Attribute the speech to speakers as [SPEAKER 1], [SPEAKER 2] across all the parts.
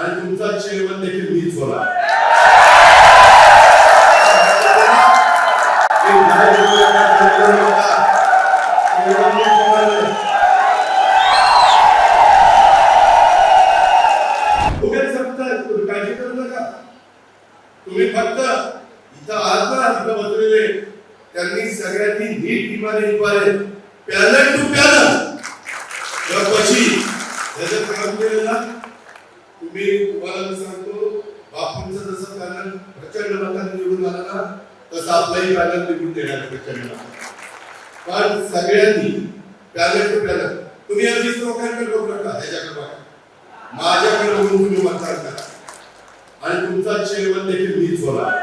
[SPEAKER 1] आणि तुमचा चेअरमन देखील मीच होणार. हे का? तुम्ही फक्त इथं आहात ना इथं बसलेले. त्यांनी सगळ्यांनी नीट इमाने इमाने पॅनल टू पॅनल. कशी त्याचं काम मी तुम्हाला सांगतो बापूंचं जसं पॅनल प्रचंड मताने निवडून आला ना तसं आपलाही पॅनल निवडून देणार प्रचंड पण सगळ्यांनी पॅनल टू पॅनल तुम्ही या लोकांकडे बघू नका ह्याच्याकडे बघा. माझ्याकडे बघून तुम्ही मतदान करा. आणि तुमचा चेअरमन देखील मीच होणार.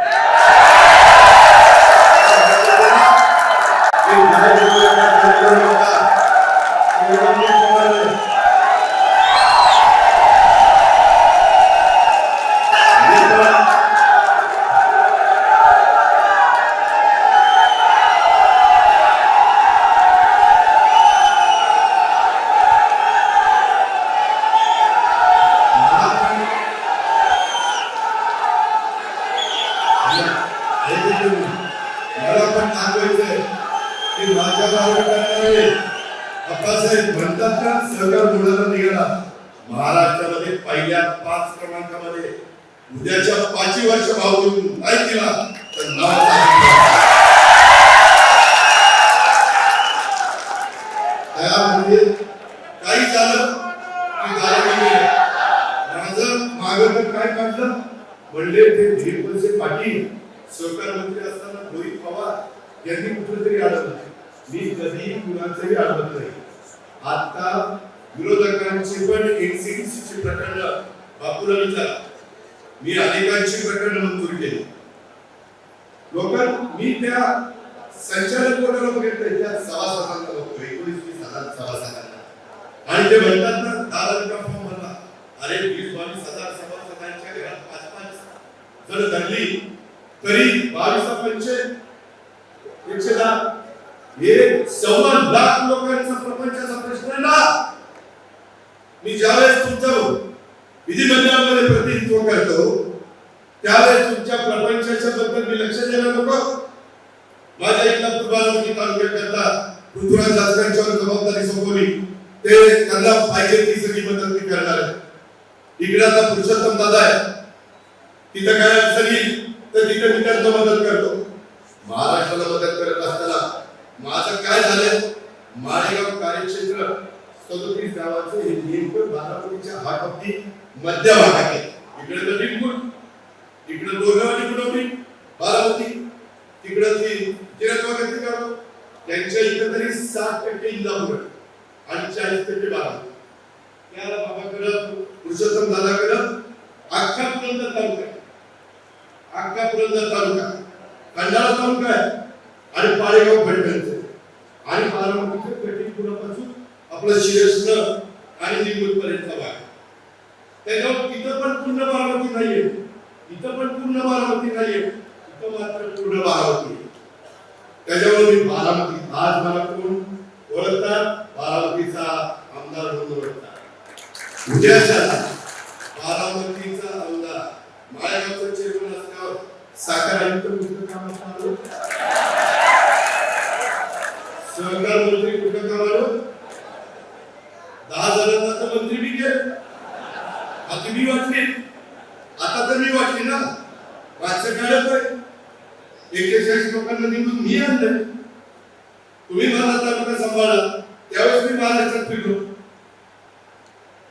[SPEAKER 1] Thank you. मला पण सांगायचंय की माझ्या गावाला अप्पासाहेब म्हणतात ना सरकार मुलाला निघाला. महाराष्ट्रामध्ये पहिल्या पाच क्रमांकामध्ये उद्याच्या पाचही वर्ष भाऊ नाही दिला तर नाव त्यामध्ये म्हणजे काही झालं झालं माझं मागं काय काढलं? म्हणले ते दिलीपवंशे पाटील सहकार मंत्री असताना रोहित पवार यांनी कुठलं तरी अडवलं मी कधीही कुणाचंही अडवत नाही. आता विरोधकांचे पण एनसीडीसीचे प्रकरण बापूला विचार मी अनेकांची प्रकरण मंजूर केली. लोक मी त्या संचालक बोर्डाला बघितलं त्या सभासदांना बघतो एकोणीस वीस हजार सभासदांना. आणि ते म्हणतात ना दहा का फॉर्म म्हणला अरे वीस बावीस हजार सभासदांच्या घरात पाच पाच जर धरली. तरी बावीस पंचे एकशे दहा. हे सव्वा लाख लोकांचा प्रपंचाचा प्रश्न आहे ना. मी ज्यावेळेस तुमचं विधिमंडळामध्ये प्रतिनिधित्व करतो त्यावेळेस तुमच्या प्रपंचाच्या बद्दल मी लक्ष द्यायला नको. माझ्या इंदापूर बारामती तालुक्याकरता पृथ्वीराज जाधकांच्यावर जबाबदारी सोपवली. ते त्यांना पाहिजे ती सगळी मदत मी करणार आहे. इकडे आता पुरुषोत्तम दादा आहे. तिथं काय अडचण येईल? तर तिथे मी त्यांना मदत करतो. महाराष्ट्राला मदत करत असताना माझं काय झालं? माळेगाव कार्यक्षेत्र सदोतीस गावाचं हे नेमकं बारामतीच्या हात अगदी मध्य भागात आहे. इकडे तर निमकुट इकडे कुठं निवडवली बारामती. तिकडं ती जिरकवागती गाव त्यांच्या इथं तरी सात टक्के इंदापूर आणि चाळीस टक्के बारामती. त्याला बाबाकडं पुरुषोत्तम दादाकडं अख्खा पर्यंत तालुका आहे. अख्खा पुरंदर तालुका खंडाळा तालुका आहे आणि पाळेगाव फलटणचं आहे. आणि बारामतीचं कटिंगपुरापासून आपलं शिरस्न आणि निमूट भाग आहे. त्याच्यावर तिथं पण पूर्ण बारामती नाहीये इथं पण पूर्ण बारामती नाहीये इथं मात्र पूर्ण बारामती आहे. त्याच्यावर मी बारामती आज मला कोण ओळखतात बारामतीचा आमदार म्हणून ओळखतात उद्याच्या बारामतीचा आमदार माळेगावचा चेअरमन असल्यावर साखर आयुक्त कुठं कामाला आलो सहकार मंत्री कुठं काम आलो दहा जणांना तर मंत्री बी केले. आता मी वाटली आता तर मी वाटली ना. राज्य काय होतंय एक्केचाळीस लोकांना निवडून मी आणलं तुम्ही मला तालुका सांभाळा त्यावेळेस मी महाराष्ट्रात फिरलो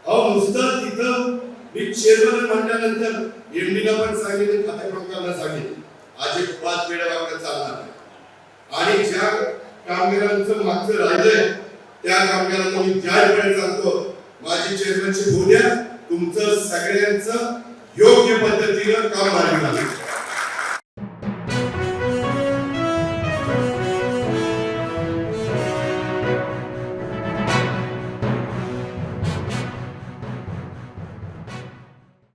[SPEAKER 1] अहो नुसतं तिथं मी चेअरमन म्हणल्यानंतर एमडीला पण सांगितले खाते प्रमुखांना सांगितले. आज एक पाच वेळा वागणं चालणार आणि ज्या कामगारांचं मागचं राहिलंय त्या कामगारांना मी जाहीरपणे सांगतो माझी चेअरमनची होऊ तुमचं सगळ्यांचं योग्य पद्धतीनं काम मार्गी लागेल